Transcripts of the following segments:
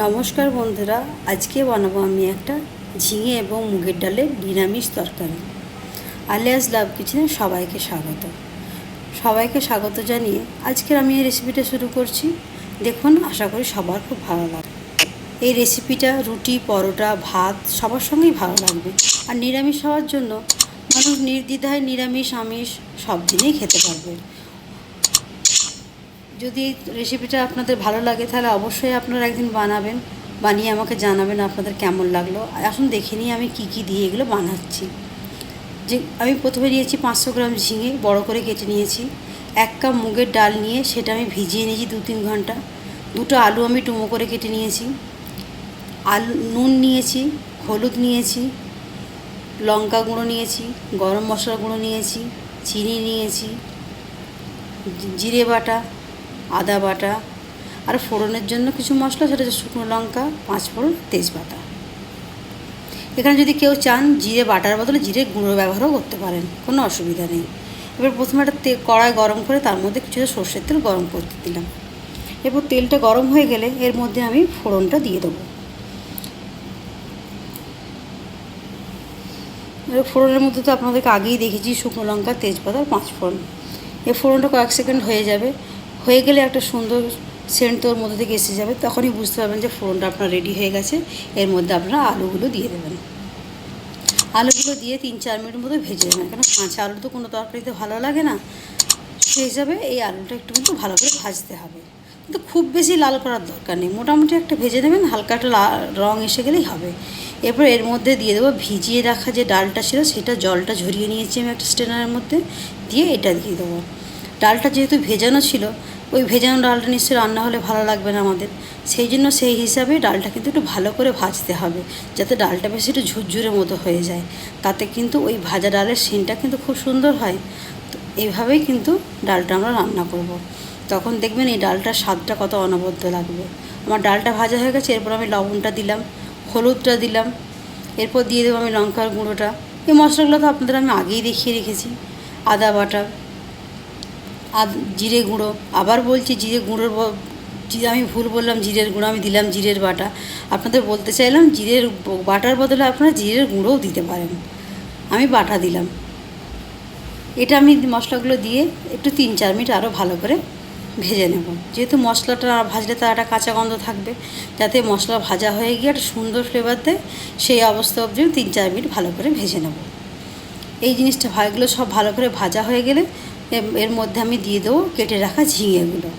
নমস্কার বন্ধুরা, আজকে বানাবো আমি একটা ঝিঙে এবং মুগের ডালের নিরামিষ তরকারি। আলিয়াস লাভ কিচেনে সবাইকে স্বাগত। সবাইকে স্বাগত জানিয়ে আজকের আমি এই রেসিপিটা শুরু করছি। দেখুন, আশা করি সবার খুব ভালো লাগবে। এই রেসিপিটা রুটি, পরোটা, ভাত সবার সঙ্গেই ভালো লাগবে। আর নিরামিষ হওয়ার জন্য মানুষ নির্দ্বিধায় নিরামিষ, আমিষ সব দিনেই খেতে পারবে। যদি রেসিপিটা আপনাদের ভালো লাগে, তাহলে অবশ্যই আপনারা একদিন বানাবেন। বানিয়ে আমাকে জানাবেন আপনাদের কেমন লাগল। এখন দেখে নিই আমি কী কী দিয়ে এগুলো বানাচ্ছি। যে, আমি প্রথমে নিয়েছি পাঁচশো গ্রাম ঝিঙে, বড় করে কেটে নিয়েছি। এক কাপ মুগের ডাল নিয়ে সেটা আমি ভিজিয়ে নিয়েছি দু তিন ঘণ্টা। দুটো আলু আমি টুমো করে কেটে নিয়েছি। আলু, নুন নিয়েছি, হলুদ নিয়েছি, লঙ্কা গুঁড়ো নিয়েছি, গরম মশলা গুঁড়ো নিয়েছি, চিনি নিয়েছি জিরে বাটা আদা বাটা আর ফোড়নের জন্য কিছু মশলা, সেটা হচ্ছে শুকনো লঙ্কা, পাঁচ ফোড়ন, তেজপাতা। এখানে যদি কেউ চান জিরে বাটার বদলে জিরে গুঁড়ো ব্যবহারও করতে পারেন, কোনো অসুবিধা নেই। এবার প্রথমে একটা তে কড়াই গরম করে তার মধ্যে কিছুটা সর্ষের তেল গরম করতে দিলাম। এরপর তেলটা গরম হয়ে গেলে এর মধ্যে আমি ফোড়নটা দিয়ে দেবো। এবার ফোড়নের মধ্যে তো আপনাদেরকে আগেই দেখেছি শুকনো লঙ্কা, তেজপাতা পাঁচ ফোড়ন। এই ফোড়নটা কয়েক সেকেন্ড হয়ে যাবে। হয়ে গেলে একটা সুন্দর সেন্ট তোর মধ্যে থেকে এসে যাবে, তখনই বুঝতে পারবেন যে ফোড়নটা আপনার রেডি হয়ে গেছে। এর মধ্যে আপনারা আলুগুলো দিয়ে দেবেন। আলুগুলো দিয়ে তিন চার মিনিট মতো ভেজে দেবেন কেন কাঁচা আলু তো কোনো তরকারিতে ভালো লাগে না। সেই হিসাবে এই আলুটা একটু কিন্তু ভালো করে ভাজতে হবে। কিন্তু খুব বেশি লাল করার দরকার নেই। মোটামুটি একটা ভেজে দেবেন হালকা একটা রং এসে গেলেই হবে। এরপর এর মধ্যে দিয়ে দেবো ভিজিয়ে রাখা যে ডালটা ছিল, সেটা জলটা ঝরিয়ে নিয়েছি আমি একটা স্টেনারের মধ্যে। দিয়ে এটা দিয়ে দেবো। ডালটা যেহেতু ভেজানো ছিল, ওই ভেজানো ডালটা নিশ্চয়ই রান্না হলে ভালো লাগবে না আমাদের। সেই জন্য সেই হিসাবে ডালটা কিন্তু একটু ভালো করে ভাজতে হবে, যাতে ডালটা বেশি একটু ঝুরঝুরে মতো হয়ে যায়। তাতে কিন্তু ওই ভাজা ডালের সিনটা কিন্তু খুব সুন্দর হয়। তো এইভাবেই কিন্তু ডালটা আমরা রান্না করব। তখন দেখবেন এই ডালটার স্বাদটা কত অনবদ্য লাগবে। আমার ডালটা ভাজা হয়ে গেছে, এরপর আমি লবণটা দিলাম, হলুদটা দিলাম, এরপর দিয়ে দেবো আমি লঙ্কার গুঁড়োটা। এই মশলাগুলো তো আপনাদের আমি আগেই দেখিয়ে রেখেছি। আদা বাটা আদ জিরে গুঁড়ো। আবার বলছি জিরে গুঁড়োর জিরে আমি ভুল বললাম, জিরের গুঁড়ো আমি দিলাম জিরের বাটা। আপনাদের বলতে চাইলাম জিরের বাটার বদলে আপনারা জিরের গুঁড়োও দিতে পারেন। আমি বাটা দিলাম। এটা আমি মশলাগুলো দিয়ে একটু তিন চার মিনিট আরও ভালো করে ভেজে নেব। যেহেতু মশলাটা ভাজলে তার একটা কাঁচা গন্ধ থাকবে, যাতে মশলা ভাজা হয়ে গিয়ে একটা সুন্দর ফ্লেভার দেয় সেই অবস্থা অবধি তিন চার মিনিট ভালো করে ভেজে নেব। এই জিনিসটা ভা- এগুলো সব ভালো করে ভাজা হয়ে গেলে এর- মধ্যে আমি দিয়ে দেবো কেটে রাখা ঝিঙেগুলো।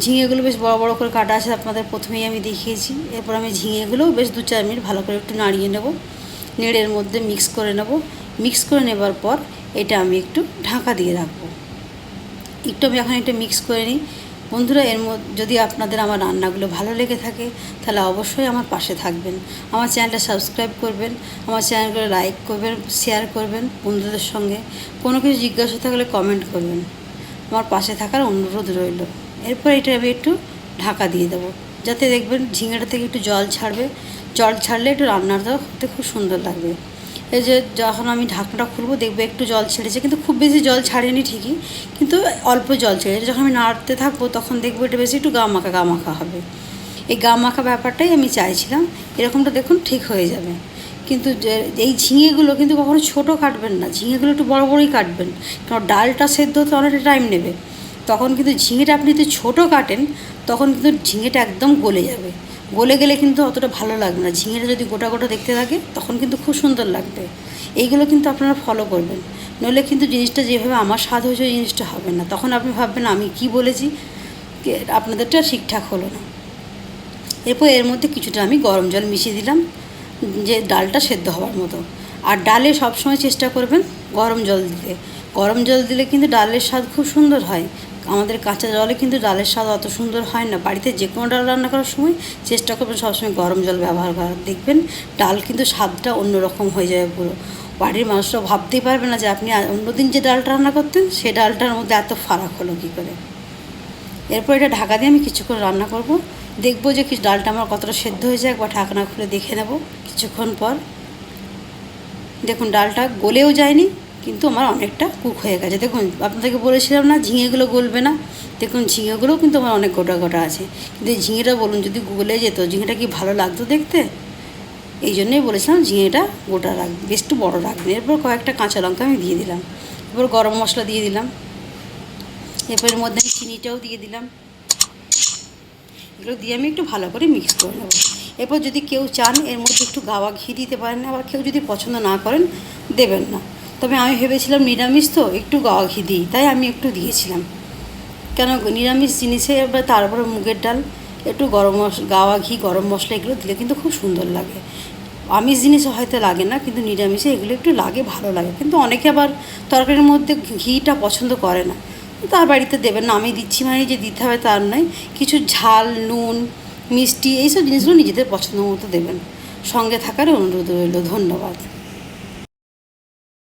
ঝিঙেগুলো বেশ বড় বড় করে কাটা আছে, আপনাদের প্রথমেই আমি দেখিয়েছি। এরপর আমি ঝিঙেগুলোও বেশ দু চার মিনিট ভালো করে একটু নাড়িয়ে নেব। নেড়ের মধ্যে মিক্স করে নেব। মিক্স করে নেবার পর এটা আমি একটু ঢাকা দিয়ে রাখব। একটু আমি এখন একটু মিক্স করে নিই। বন্ধুরা, এর যদি আপনাদের আমার রান্নাগুলো ভালো লেগে থাকে, তাহলে অবশ্যই আমার পাশে থাকবেন। আমার চ্যানেলটা সাবস্ক্রাইব করবেন, আমার চ্যানেলগুলো লাইক করবেন, শেয়ার করবেন বন্ধুদের সঙ্গে। কোনো কিছু জিজ্ঞাসা থাকলে কমেন্ট করবেন। আমার পাশে থাকার অনুরোধ রইল। এরপর এটা আমি একটু ঢাকা দিয়ে দেবো, যাতে দেখবেন ঝিঙেটা থেকে একটু জল ছাড়বে। জল ছাড়লে একটু রান্নাটা হতে খুব সুন্দর লাগবে। এই যে যখন আমি ঢাকনাটা খুলবো, দেখবে একটু জল ছেড়েছে, কিন্তু খুব বেশি জল ছাড়েনি ঠিকই, কিন্তু অল্প জল ছেড়েছে। যখন আমি নাড়তে থাকব, তখন দেখব এটা বেশি একটু গা মাখা গা মাখা হবে। এই গা মাখা ব্যাপারটাই আমি চাইছিলাম, এরকমটা দেখুন ঠিক হয়ে যাবে। কিন্তু এই ঝিঙেগুলো কিন্তু কখনো ছোটো কাটবেন না, ঝিঙেগুলো একটু বড় বড়ই কাটবেন, কারণ ডালটা সেদ্ধ হতে অনেকটা টাইম নেবে। তখন কিন্তু ঝিঙেটা আপনি যদি ছোটো কাটেন, তখন কিন্তু ঝিঙেটা একদম গলে যাবে। গলে গেলে কিন্তু অতটা ভালো লাগবে না। ঝিঙেটা যদি গোটা গোটা দেখতে থাকে, তখন কিন্তু খুব সুন্দর লাগবে। এইগুলো কিন্তু আপনারা ফলো করবেন। নইলে কিন্তু জিনিসটা যেভাবে আমার স্বাদ হয়েছে, ওই জিনিসটা হবে না। তখন আপনি ভাববেন, আমি কি বলেছি? আপনাদেরটা ঠিকঠাক হলো না। এরপর এর মধ্যে কিছুটা আমি গরম জল মিশিয়ে দিলাম, যে ডালটা সেদ্ধ হওয়ার মতো। আর ডালে সবসময় চেষ্টা করবেন গরম জল দিতে। গরম জল দিলে কিন্তু ডালের স্বাদ খুব সুন্দর হয়। আমাদের কাঁচা জলে কিন্তু ডালের স্বাদ অত সুন্দর হয় না। বাড়িতে যে কোনো ডাল রান্না করার সময় চেষ্টা করবেন সবসময় গরম জল ব্যবহার করার। দেখবেন ডাল কিন্তু স্বাদটা অন্যরকম হয়ে যাবে পুরো। বাড়ির মানুষরা ভাবতেই পারবে না যে আপনি অন্যদিন যে ডালটা রান্না করতেন সেই ডালটার মধ্যে এত ফারাক হলো কী করে? এরপর এটা ঢাকা দিয়ে আমি কিছুক্ষণ রান্না করব। দেখব যে কি ডালটা আমার কতটা সেদ্ধ হয়েছে একবার ঢাকনা খুলে দেখে নেব কিছুক্ষণ পর। দেখুন, ডালটা গলেও যায়নি কিন্তু আমার অনেকটা কুক হয়ে গেছে। দেখুন, আপনাদেরকে বলেছিলাম না, ঝিঙেগুলো গলবে না। দেখুন, ঝিঙেগুলোও কিন্তু আমার অনেক গোটা গোটা আছে। কিন্তু এই ঝিঙেটা বলুন, যদি গলে যেত, ঝিঙেটা কি ভালো লাগতো দেখতে? এই জন্যই বলেছিলাম ঝিঙেটা গোটা রাখবে বেশ একটু বড়ো রাখবে এরপর কয়েকটা কাঁচা লঙ্কা আমি দিয়ে দিলাম। এরপর গরম মশলা দিয়ে দিলাম। এরপর এর মধ্যে আমি চিনিটাও দিয়ে দিলাম। এগুলো দিয়ে আমি একটু ভালো করে মিক্স করে নেব। এরপর যদি কেউ চান, এর মধ্যে একটু গাওয়া ঘি দিতে পারেন, আবার কেউ যদি পছন্দ না করেন, দেবেন না। তবে আমি ভেবেছিলাম নিরামিষ তো, একটু গাওয়া ঘি দিই, তাই আমি একটু দিয়েছিলাম। কেন নিরামিষ জিনিসে এবার তারপরে মুগের ডাল, একটু গরম মশলা গাওয়া ঘি, গরম মশলা এগুলো দিলে কিন্তু খুব সুন্দর লাগে। আমিষ জিনিসও হয়তো লাগে না, কিন্তু নিরামিষে এগুলো একটু লাগে, ভালো লাগে। কিন্তু অনেকে আবার তরকারির মধ্যে ঘিটা পছন্দ করে না। তার বাড়িতে দেবেন না, আমি দিচ্ছি মানে যে দিতে হবে তার নয়। কিছু ঝাল, নুন, মিষ্টি, এইসব জিনিসগুলো নিজেদের পছন্দ মতো দেবেন। সঙ্গে থাকার অনুরোধ রইল, ধন্যবাদ।